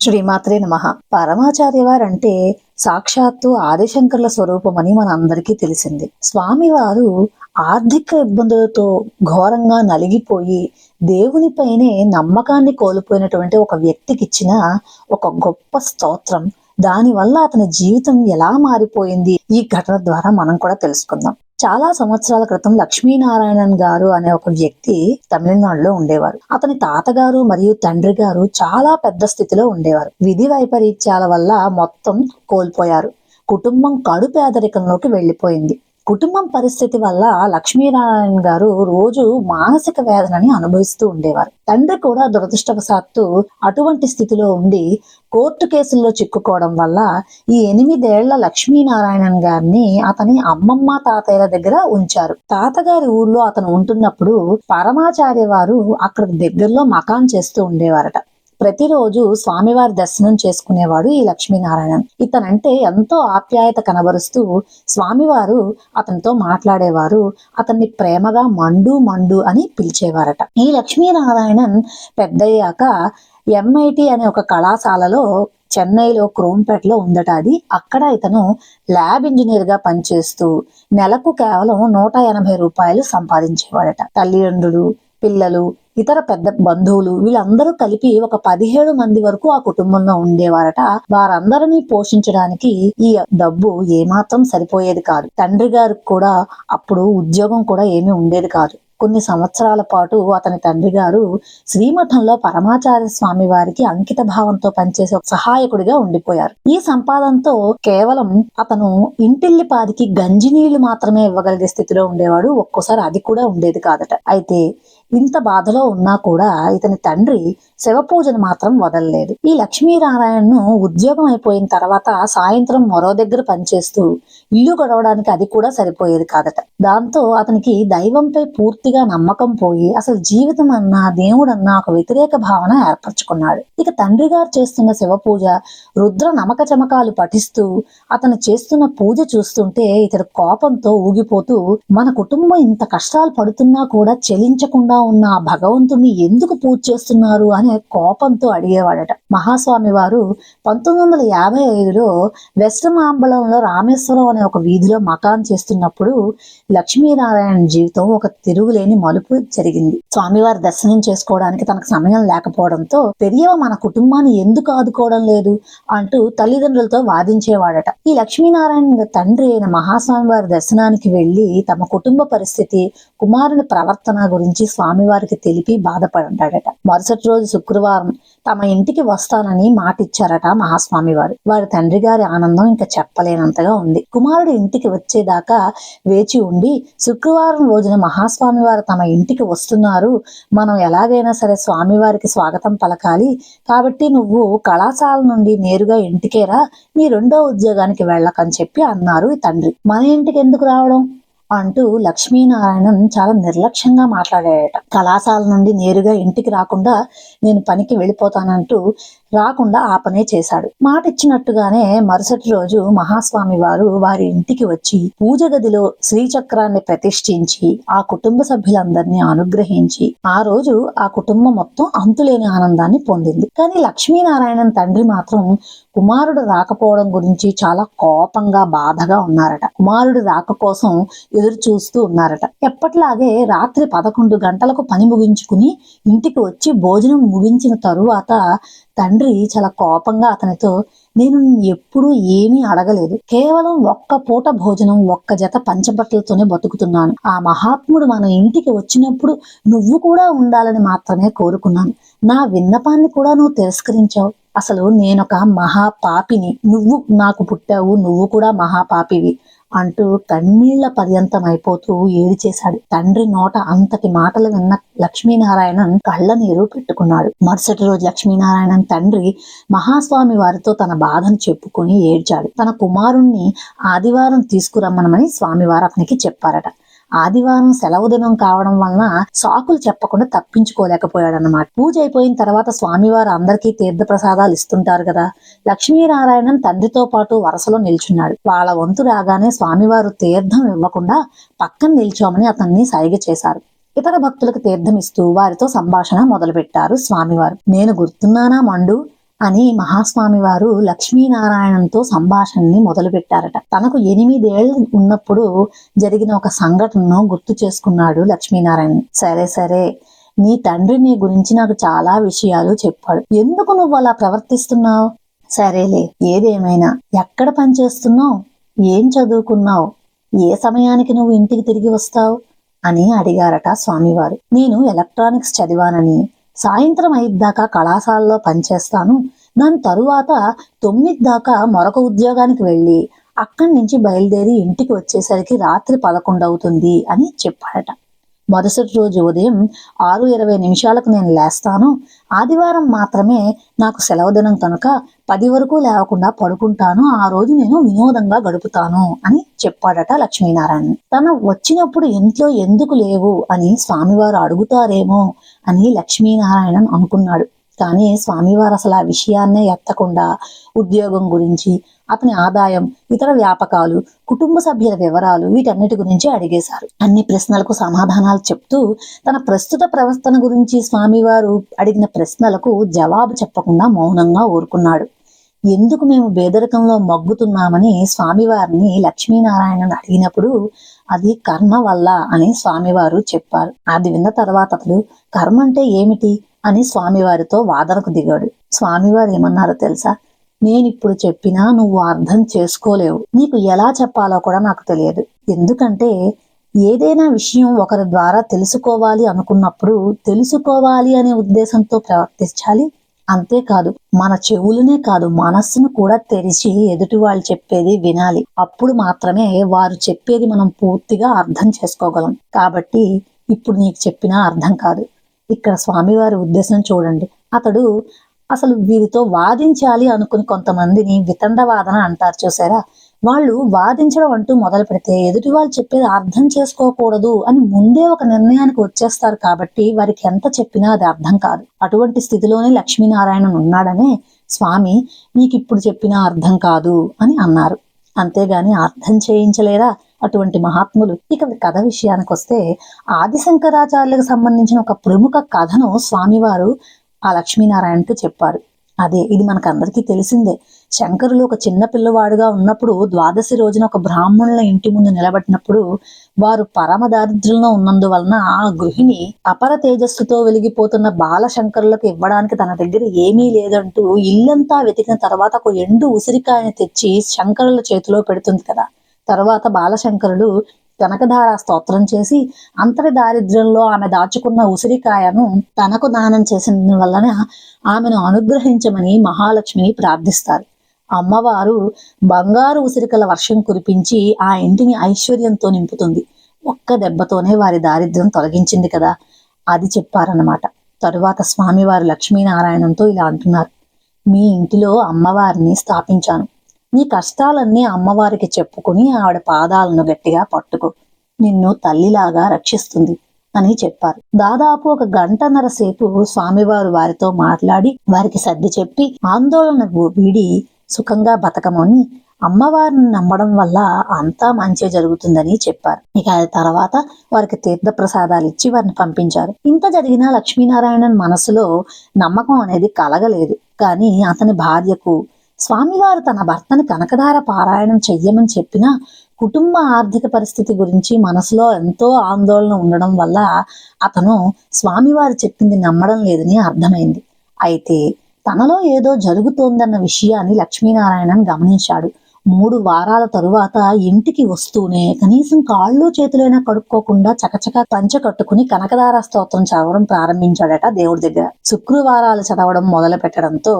శ్రీమాత్రే నమ. పరమాచార్య వారంటే సాక్షాత్తు ఆదిశంకర్ల స్వరూపమని మన అందరికీ తెలిసింది. స్వామివారు ఆర్థిక ఇబ్బందులతో ఘోరంగా నలిగిపోయి దేవునిపైనే నమ్మకాన్ని కోల్పోయినటువంటి ఒక వ్యక్తికి ఇచ్చిన ఒక గొప్ప స్తోత్రం. దానివల్ల అతని జీవితం ఎలా మారిపోయింది? ఈ ఘటన ద్వారా మనం కూడా తెలుసుకుందాం. చాలా సంవత్సరాల క్రితం లక్ష్మీనారాయణన్ గారు అనే ఒక వ్యక్తి తమిళనాడులో ఉండేవారు. అతని తాతగారు మరియు తండ్రి గారు చాలా పెద్ద స్థితిలో ఉండేవారు. విధి వైపరీత్యాల వల్ల మొత్తం కోల్పోయారు. కుటుంబం కడు పేదరికంలోకి వెళ్ళిపోయింది కుటుంబం పరిస్థితి వల్ల లక్ష్మీనారాయణ గారు రోజు మానసిక వేదనని అనుభవిస్తూ ఉండేవారు. తండ్రి కూడా దురదృష్టవశాత్తు అటువంటి స్థితిలో ఉండి కోర్టు కేసుల్లో చిక్కుకోవడం వల్ల ఈ ఎనిమిదేళ్ళ లక్ష్మీనారాయణన్ గారిని అతని అమ్మమ్మ తాతయ్యల దగ్గర ఉంచారు. తాతగారి ఊర్లో అతను ఉంటున్నప్పుడు పరమాచార్య వారు అక్కడ దగ్గరలో మకాన్ చేస్తూ ఉండేవారట. ప్రతిరోజు స్వామివారి దర్శనం చేసుకునేవాడు ఈ లక్ష్మీనారాయణన్. ఇతనంటే ఎంతో ఆప్యాయత కనబరుస్తూ స్వామివారు అతనితో మాట్లాడేవారు అతన్ని ప్రేమగా మండు మండు అని పిలిచేవారట. ఈ లక్ష్మీనారాయణన్ పెద్దయ్యాక ఎంఐటి అనే ఒక కళాశాలలో చెన్నైలో క్రోంపేటలో ఉందట అది. అక్కడ ఇతను ల్యాబ్ ఇంజనీర్గా పనిచేస్తూ నెలకు కేవలం నూట ఎనభై రూపాయలు సంపాదించేవాడట. తల్లిదండ్రులు పిల్లలు ఇతర పెద్ద బంధువులు వీళ్ళందరూ కలిపి ఒక పదిహేడు మంది వరకు ఆ కుటుంబంలో ఉండేవారట. వారందరినీ పోషించడానికి ఈ డబ్బు ఏమాత్రం సరిపోయేది కాదు. తండ్రి గారికి కూడా అప్పుడు ఉద్యోగం కూడా ఏమీ ఉండేది కాదు. కొన్ని సంవత్సరాల పాటు అతని తండ్రి గారు శ్రీమఠంలో పరమాచార్య స్వామి వారికి అంకిత భావంతో పనిచేసే ఒక సహాయకుడిగా ఉండిపోయారు. ఈ సంపాదనతో కేవలం అతను ఇంటిల్లిపాదికి గంజి నీళ్ళు మాత్రమే ఇవ్వగలిగే స్థితిలో ఉండేవాడు. ఒక్కోసారి అది కూడా ఉండేది కాదట. అయితే ఇంత బాధలో ఉన్నా కూడా ఇతని తండ్రి శివపూజను మాత్రం వదలలేదు. ఈ లక్ష్మీనారాయణను ఉద్యోగం అయిపోయిన తర్వాత సాయంత్రం మరో దగ్గర పనిచేస్తూ ఇల్లు గడవడానికి అది కూడా సరిపోయేది కాదట. దాంతో అతనికి దైవంపై పూర్తిగా నమ్మకం పోయి అసలు జీవితం అన్నా దేవుడన్నా ఒక వ్యతిరేక భావన ఏర్పరచుకున్నాడు. ఇక తండ్రి గారు చేస్తున్న శివ పూజ రుద్ర నమక చమకాలు పఠిస్తూ అతను చేస్తున్న పూజ చూస్తుంటే ఇతడు కోపంతో ఊగిపోతూ మన కుటుంబం ఇంత కష్టాలు పడుతున్నా కూడా చెలించకుండా ఉన్న ఆ భగవంతుని ఎందుకు పూజ చేస్తున్నారు అనే కోపంతో అడిగేవాడట. మహాస్వామి వారు పంతొమ్మిది వందల యాభై ఐదులో వెస్టమాంబలంలో రామేశ్వరం అనే ఒక వీధిలో మకాన్ చేస్తున్నప్పుడు లక్ష్మీనారాయణ జీవితం ఒక తిరుగులేని మలుపు జరిగింది. స్వామివారి దర్శనం చేసుకోవడానికి తనకు సమయం లేకపోవడంతో పెరియవ మన కుటుంబాన్ని ఎందుకు ఆదుకోవడం లేదు అంటూ తల్లిదండ్రులతో వాదించేవాడట. ఈ లక్ష్మీనారాయణ తండ్రి అయిన మహాస్వామి వారి దర్శనానికి వెళ్ళి తమ కుటుంబ పరిస్థితి కుమారుని ప్రవర్తన గురించి స్వామి స్వామివారికి తెలిపి బాధపడ్డాడట. మరుసటి రోజు శుక్రవారం తమ ఇంటికి వస్తానని మాటిచ్చారట మహాస్వామి వారు వారి తండ్రి గారి ఆనందం ఇంకా చెప్పలేనంతగా ఉంది. కుమారుడు ఇంటికి వచ్చేదాకా వేచి ఉండి శుక్రవారం రోజున మహాస్వామి వారు తమ ఇంటికి వస్తున్నారు. మనం ఎలాగైనా సరే స్వామివారికి స్వాగతం పలకాలి. కాబట్టి నువ్వు కళాశాల నుండి నేరుగా ఇంటికేరా. నీ రెండో ఉద్యోగానికి వెళ్ళకని చెప్పి అన్నారు ఈ తండ్రి. మన ఇంటికి ఎందుకు రావడం? అంటూ లక్ష్మీనారాయణన్ చాలా నిర్లక్ష్యంగా మాట్లాడాడట. కళాశాల నుండి నేరుగా ఇంటికి రాకుండా నేను పనికి వెళ్ళిపోతానంటూ రాకుండా ఆపనే చేశాడు. మాట ఇచ్చినట్టుగానే మరుసటి రోజు మహాస్వామి వారు వారి ఇంటికి వచ్చి పూజ గదిలో శ్రీచక్రాన్ని ప్రతిష్ఠించి ఆ కుటుంబ సభ్యులందరినీ అనుగ్రహించి ఆ రోజు ఆ కుటుంబం మొత్తం అంతులేని ఆనందాన్ని పొందింది. కానీ లక్ష్మీనారాయణన్ తండ్రి మాత్రం కుమారుడు రాకపోవడం గురించి చాలా కోపంగా బాధగా ఉన్నారట. కుమారుడు రాక కోసం ఎదురు చూస్తూ ఉన్నారట. ఎప్పట్లాగే రాత్రి పదకొండు గంటలకు పని ముగించుకుని ఇంటికి వచ్చి భోజనం ముగించిన తరువాత తండ్రి చాలా కోపంగా అతనితో నేను ఎప్పుడూ ఏమీ అడగలేదు. కేవలం ఒక్క పూట భోజనం ఒక్క జత పంచబట్టలతోనే బతుకుతున్నాను. ఆ మహాత్ముడు మన ఇంటికి వచ్చినప్పుడు నువ్వు కూడా ఉండాలని మాత్రమే కోరుకున్నాను. నా విన్నపాన్ని కూడా నువ్వు తిరస్కరించావు. అసలు నేనొక మహాపాపిని. నువ్వు నాకు పుట్టావు. నువ్వు కూడా మహాపాపివి. అంటూ కన్నీళ్ళ పర్యంతం అయిపోతూ ఏడిచేశాడు తండ్రి నోట అంతటి మాటలు విన్న లక్ష్మీనారాయణన్ కళ్ళ నీరు పెట్టుకున్నాడు. మరుసటి రోజు లక్ష్మీనారాయణన్ తండ్రి మహాస్వామి వారితో తన బాధను చెప్పుకొని ఏడ్చాడు. తన కుమారుణ్ణి ఆదివారం తీసుకురమ్మనమని స్వామివారు అతనికి చెప్పారట. ఆదివారం సెలవు దినం కావడం వలన సాకులు చెప్పకుండా తప్పించుకోలేకపోయాడు అనమాట పూజ అయిపోయిన తర్వాత స్వామివారు అందరికీ తీర్థ ప్రసాదాలు ఇస్తుంటారు కదా. లక్ష్మీనారాయణన్ తండ్రితో పాటు వరుసలో నిల్చున్నాడు. వాళ్ళ వంతు రాగానే స్వామివారు తీర్థం ఇవ్వకుండా పక్కన నిల్చోమని అతన్ని సైగ చేశారు. ఇతర భక్తులకు తీర్థం ఇస్తూ వారితో సంభాషణ మొదలుపెట్టారు స్వామివారు. నేను గుర్తున్నానా మండు? అని మహాస్వామి వారు లక్ష్మీనారాయణంతో సంభాషణని మొదలు పెట్టారట తనకు ఎనిమిదేళ్ళు ఉన్నప్పుడు జరిగిన ఒక సంఘటనను గుర్తు చేసుకున్నాడు లక్ష్మీనారాయణ. సరే సరే నీ తండ్రి నీ గురించి నాకు చాలా విషయాలు చెప్పాడు. ఎందుకు నువ్వు అలా ప్రవర్తిస్తున్నావు? సరేలే ఏదేమైనా. ఎక్కడ పనిచేస్తున్నావు ఏం చదువుకున్నావు? ఏ సమయానికి నువ్వు ఇంటికి తిరిగి వస్తావు? అని అడిగారట స్వామివారు. నేను ఎలక్ట్రానిక్స్ చదివానని సాయంత్రం ఐదు దాకా కళాశాలలో పనిచేస్తాను. దాని తరువాత తొమ్మిది దాకా మరొక ఉద్యోగానికి వెళ్ళి అక్కడి నుంచి బయలుదేరి ఇంటికి వచ్చేసరికి రాత్రి పదకొండు అవుతుంది అని చెప్పాడట. మరుసటి రోజు ఉదయం ఆరు ఇరవై నిమిషాలకు నేను లేస్తాను. ఆదివారం మాత్రమే నాకు సెలవు దినం కనుక పది వరకు లేవకుండా పడుకుంటాను. ఆ రోజు నేను వినోదంగా గడుపుతాను అని చెప్పాడట లక్ష్మీనారాయణ. తను వచ్చినప్పుడు ఇంట్లో ఎందుకు లేవు అని స్వామివారు అడుగుతారేమో అని లక్ష్మీనారాయణన్ అనుకున్నాడు. కానీ స్వామివారు అసలు ఆ విషయాన్నే ఎత్తకుండా ఉద్యోగం గురించి అతని ఆదాయం ఇతర వ్యాపకాలు కుటుంబ సభ్యుల వివరాలు వీటన్నిటి గురించి అడిగేశారు. అన్ని ప్రశ్నలకు సమాధానాలు చెప్తూ తన ప్రస్తుత ప్రవర్తన గురించి స్వామివారు అడిగిన ప్రశ్నలకు జవాబు చెప్పకుండా మౌనంగా ఊరుకున్నాడు. ఎందుకు మేము బేదరికంలో మగ్గుతున్నామని స్వామివారిని లక్ష్మీనారాయణను అడిగినప్పుడు అది కర్మ వల్ల అని స్వామివారు చెప్పారు. అది విన్న తర్వాత అతడు కర్మ అంటే ఏమిటి? అని స్వామివారితో వాదనకు దిగాడు. స్వామివారు ఏమన్నారో తెలుసా? నేనిప్పుడు చెప్పినా నువ్వు అర్థం చేసుకోలేవు. నీకు ఎలా చెప్పాలో కూడా నాకు తెలియదు. ఎందుకంటే ఏదైనా విషయం ఒకరి ద్వారా తెలుసుకోవాలి అనుకున్నప్పుడు తెలుసుకోవాలి అనే ఉద్దేశంతో ప్రవర్తించాలి. అంతేకాదు మన చెవులనే కాదు మనస్సును కూడా తెరిచి ఎదుటి వాళ్ళు చెప్పేది వినాలి. అప్పుడు మాత్రమే వారు చెప్పేది మనం పూర్తిగా అర్థం చేసుకోగలం. కాబట్టి ఇప్పుడు నీకు చెప్పినా అర్థం కాదు. ఇక్కడ స్వామివారి ఉద్దేశం చూడండి. అతడు అసలు వీరితో వాదించాలి అనుకుని కొంతమందిని వితండవాదన అంటారు చూసారా? వాళ్ళు వాదించడం అంటూ మొదలు పెడితే ఎదుటి వాళ్ళు చెప్పేది అర్థం చేసుకోకూడదు అని ముందే ఒక నిర్ణయానికి వచ్చేస్తారు కాబట్టి వారికి ఎంత చెప్పినా అది అర్థం కాదు. అటువంటి స్థితిలోనే లక్ష్మీనారాయణ ఉన్నాడనే స్వామి నీకు ఇప్పుడు చెప్పినా అర్థం కాదు అని అన్నారు. అంతేగాని అర్థం చేయించలేరా అటువంటి మహాత్ములు? ఇక కథ విషయానికి వస్తే ఆదిశంకరాచార్యులకు సంబంధించిన ఒక ప్రముఖ కథను స్వామివారు ఆ లక్ష్మీనారాయణకి చెప్పారు. అదే ఇది మనకు అందరికీ తెలిసిందే. శంకరులు ఒక చిన్న పిల్లవాడుగా ఉన్నప్పుడు ద్వాదశి రోజున ఒక బ్రాహ్మణుల ఇంటి ముందు నిలబెట్టినప్పుడు వారు పరమ దారిద్ర్యంలో ఉన్నందువలన ఆ గృహిణి అపర తేజస్సుతో వెలిగిపోతున్న బాలశంకరులకు ఇవ్వడానికి తన దగ్గర ఏమీ లేదంటూ ఇల్లంతా వెతికిన తర్వాత ఒక ఎండు ఉసిరికాయని తెచ్చి శంకరుల చేతిలో పెడుతుంది కదా. తర్వాత బాలశంకరుడు కనకధార స్తోత్రం చేసి అంతటి దారిద్ర్యంలో ఆమె దాచుకున్న ఉసిరికాయను తనకు దానం చేసిన వలన ఆమెను అనుగ్రహించమని మహాలక్ష్మిని ప్రార్థిస్తారు. అమ్మవారు బంగారు ఉసిరికల వర్షం కురిపించి ఆ ఇంటిని ఐశ్వర్యంతో నింపుతుంది. ఒక్క దెబ్బతోనే వారి దారిద్ర్యం తొలగించింది కదా? అది చెప్పారన్నమాట. తరువాత స్వామివారు లక్ష్మీనారాయణంతో ఇలా అంటున్నారు. మీ ఇంటిలో అమ్మవారిని స్థాపించాను. నీ కష్టాలన్నీ అమ్మవారికి చెప్పుకుని ఆవిడ పాదాలను గట్టిగా పట్టుకో. నిన్ను తల్లిలాగా రక్షిస్తుంది అని చెప్పారు. దాదాపు ఒక గంటన్నర సేపు స్వామివారు వారితో మాట్లాడి వారికి సర్ది చెప్పి ఆందోళన వీడి సుఖంగా బతకమని అమ్మవారిని నమ్మడం వల్ల అంతా మంచి జరుగుతుందని చెప్పారు. ఇక తర్వాత వారికి తీర్థ ప్రసాదాలు ఇచ్చి వారిని పంపించారు. ఇంత జరిగినా లక్ష్మీనారాయణన్ మనసులో నమ్మకం అనేది కలగలేదు. కానీ అతని భార్యకు స్వామివారు తన భర్తను కనకధార పారాయణం చెయ్యమని చెప్పినా కుటుంబ ఆర్థిక పరిస్థితి గురించి మనసులో ఎంతో ఆందోళన ఉండడం వల్ల అతను స్వామివారు చెప్పింది నమ్మడం లేదని అర్థమైంది. అయితే తనలో ఏదో జరుగుతోందన్న విషయాన్ని లక్ష్మీనారాయణన్ గమనించాడు. మూడు వారాల తరువాత ఇంటికి వస్తూనే కనీసం కాళ్ళు చేతులైనా కడుక్కోకుండా చకచక పంచ కట్టుకుని కనకదార స్తోత్రం చదవడం ప్రారంభించాడట దేవుడి దగ్గర. శుక్రవారాలు చదవడం మొదలు పెట్టడంతో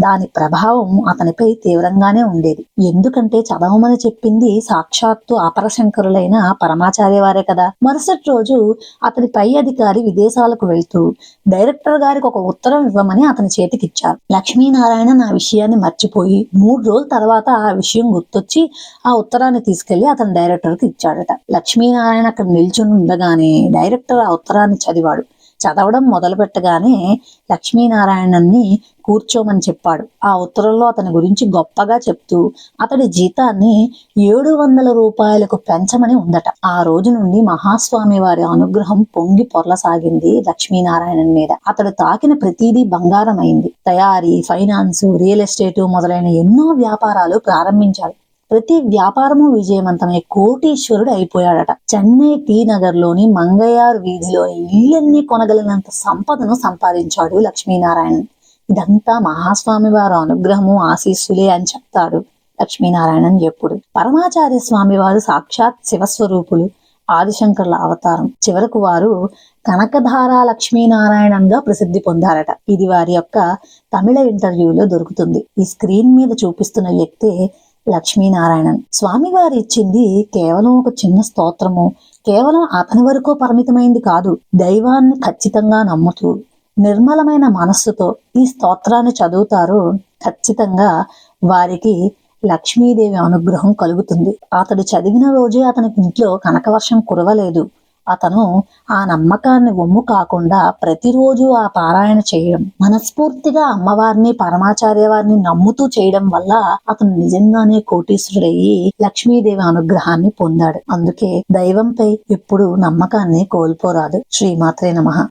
దాని ప్రభావం అతనిపై తీవ్రంగానే ఉండేది. ఎందుకంటే చదవమని చెప్పింది సాక్షాత్తు అపరశంకరులైన పరమాచార్య వారే కదా. మరుసటి రోజు అతని పై అధికారి విదేశాలకు వెళ్తూ డైరెక్టర్ గారికి ఒక ఉత్తరం ఇవ్వమని అతని చేతికిచ్చారు. లక్ష్మీనారాయణ నా విషయాన్ని మర్చిపోయి మూడు రోజుల తర్వాత ఆ విషయం గుర్తొచ్చి ఆ ఉత్తరాన్ని తీసుకెళ్ళి అతని డైరెక్టర్కి ఇచ్చాడట. లక్ష్మీనారాయణ అక్కడ నిల్చుని ఉండగానే డైరెక్టర్ ఆ ఉత్తరాన్ని చదివాడు. చదవడం మొదలు పెట్టగానే లక్ష్మీనారాయణన్ని కూర్చోమని చెప్పాడు. ఆ ఉత్తరంలో అతని గురించి గొప్పగా చెప్తూ అతడి జీతాన్ని ఏడు వందల రూపాయలకు పెంచమని ఉందట. ఆ రోజు నుండి మహాస్వామి వారి అనుగ్రహం పొంగి పొరలసాగింది లక్ష్మీనారాయణన్ మీద. అతడు తాకిన ప్రతిదీ బంగారం అయింది తయారీ ఫైనాన్స్ రియల్ ఎస్టేట్ మొదలైన ఎన్నో వ్యాపారాలు ప్రారంభించాడు. ప్రతి వ్యాపారము విజయవంతమై కోటీశ్వరుడు అయిపోయాడట. చెన్నై టీ నగర్లోని మంగయార్ వీధిలో ఇల్లన్నీ కొనగలిగినంత సంపదను సంపాదించాడు లక్ష్మీనారాయణ. ఇదంతా మహాస్వామి వారు అనుగ్రహము ఆశీస్సులే అని చెప్తాడు లక్ష్మీనారాయణన్ ఎప్పుడు. పరమాచార్య స్వామి వారు సాక్షాత్ శివస్వరూపులు ఆదిశంకర్ల అవతారం. చివరకు వారు కనకధార లక్ష్మీనారాయణంగా ప్రసిద్ధి పొందారట. ఇది వారి యొక్క తమిళ ఇంటర్వ్యూలో దొరుకుతుంది. ఈ స్క్రీన్ మీద చూపిస్తున్న వ్యక్తే లక్ష్మీనారాయణన్. స్వామివారు ఇచ్చింది కేవలం ఒక చిన్న స్తోత్రము. కేవలం అతని వరకు పరిమితమైంది కాదు దైవాన్ని ఖచ్చితంగా నమ్ముతూ నిర్మలమైన మనస్సుతో ఈ స్తోత్రాన్ని చదువుతారు ఖచ్చితంగా వారికి లక్ష్మీదేవి అనుగ్రహం కలుగుతుంది. అతడు చదివిన రోజే అతనికి ఇంట్లో కనకవర్షం కురవలేదు. అతను ఆ నమ్మకాన్ని ఒమ్ము కాకుండా ప్రతిరోజు ఆ పారాయణ చేయడం మనస్ఫూర్తిగా అమ్మవారిని పరమాచార్య వారిని నమ్ముతూ చేయడం వల్ల అతను నిజంగానే కోటీశ్వరుడయ్యి లక్ష్మీదేవి అనుగ్రహాన్ని పొందాడు. అందుకే దైవంపై ఎప్పుడు నమ్మకాన్ని కోల్పోరాదు. శ్రీమాత్రే నమః.